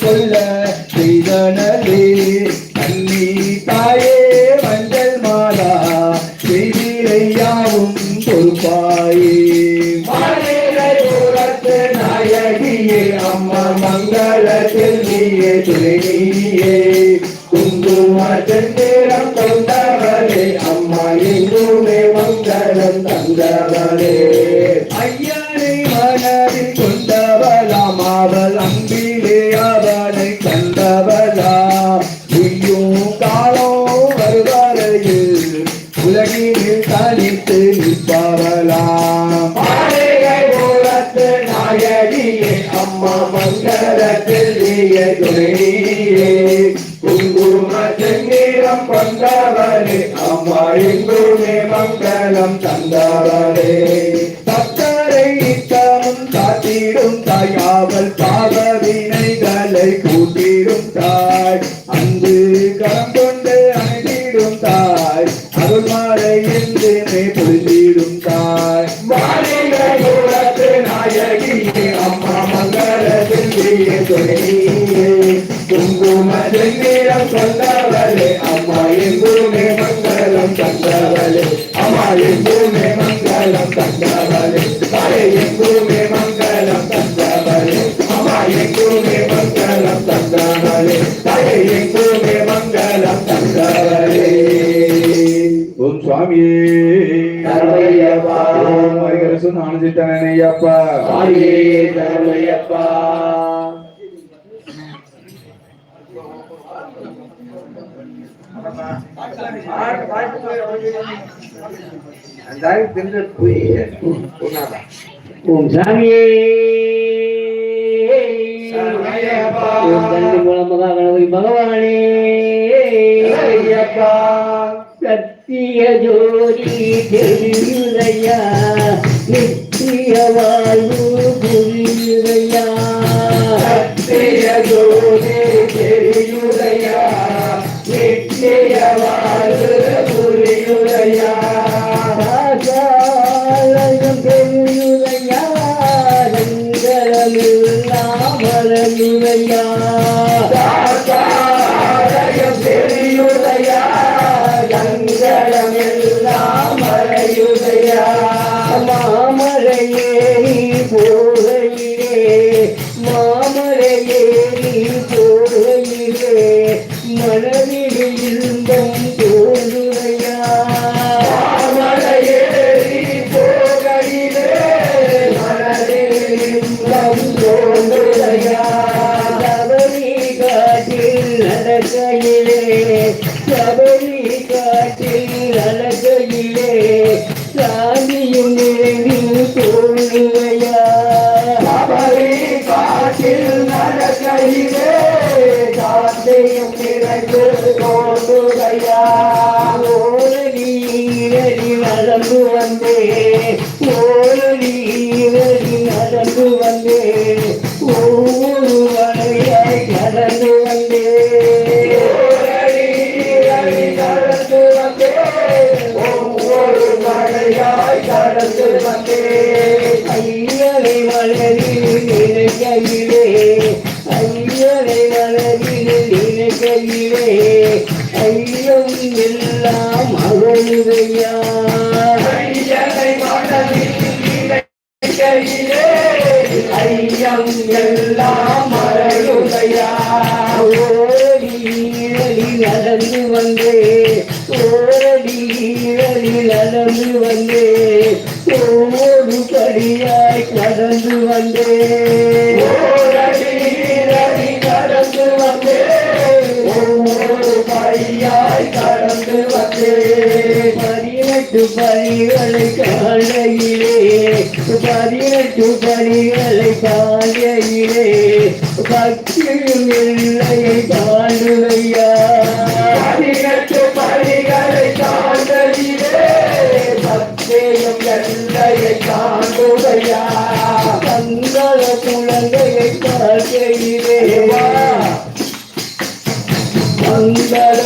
கொள்ள செய்தனே அள்ளி தாயே மஞ்சள் மாலா செய்திரையாவும் பொறுப்பாயே நாயகியே அம்மா மங்கள செல்வியே துணையே குங்குமரம் கொண்டவரே அம்மா எங்குமே மங்களம் தந்தவரே ஐயனை மனதில் கொண்டு கண்டவளாம் அவள் அன்பிலே அவனை கண்டவளாம் நீயும் காலம் வருவரையில் உலகினில் தனித்து நிற்பவளாம் நாயகியே அம்மா மங்களத்தில் நீயே துணையே. குங்கும செந்நிறம் கொண்டவளே அம்மா எங்குமே மங்களம் தந்தவளே. தாய். அருள் மாலை என்றுமே பொழுதிடும் தாய் நாயகியே அம்மா மங்களத்தில் நீயே துணையே. குங்கும செந்நிறம் அம்மா எங்குமே மங்களம் தந்தவளே. அம்மா எங்குமே மங்களம் தந்தவளே. தாயே எங்குமே சுவாமியே. நானசித்தனையப்பா தாயே சரவையப்பா ஓம் சாமியே. ஓம் தந்தி மூலம் மகா கணபதி பகவானே. சரணையப்பா. சத்திய ஜோதி தெரியுதையா நித்திய வாழ்வு புரியுதையா சத்திய ஜோதி தெரியுதையா நித்திய வாழ்வு புரியுதையா தெரியுதையா ரங்கரமெல்லாம் வளருதையா தெரியுதையா இன்பம் சபரி காட்டில் நடக்கையிலே சபரி காட்டில் நடக்கையிலே சபரி நிறைந்து ஓரடி வந்தே. ஈரடி வந்தே ஒவ்வொரு வரையாய் கடந்து வந்தே ஓரடி அடி கடந்து வந்தே ஒவ்வொரு மழையாய் கடந்து வந்தே ஐயரை நினைக்கையிலே ஐயரை நினைக்கையிலே ஐயம் எல்லாம் நினைக்கையிலே ஐயம் எல்லாம் மறையுதையா ஓரடி நடந்து வந்தே. ஓரடி நடந்து வந்தே. ஒவ்வொரு படியாய் கடந்து வந்தே. பதினெட்டு படிகளை காலையிலே பதினெட்டு படிகளை காலையிலே பக்தியும் எல்லையை தாண்டுவையா பதினெட்டு படிகளை தாண்டலிலே பக்தேயும் எல்லையை தாண்டுதையா தங்கள குழந்தையை பார்க்கையிலே மங்கள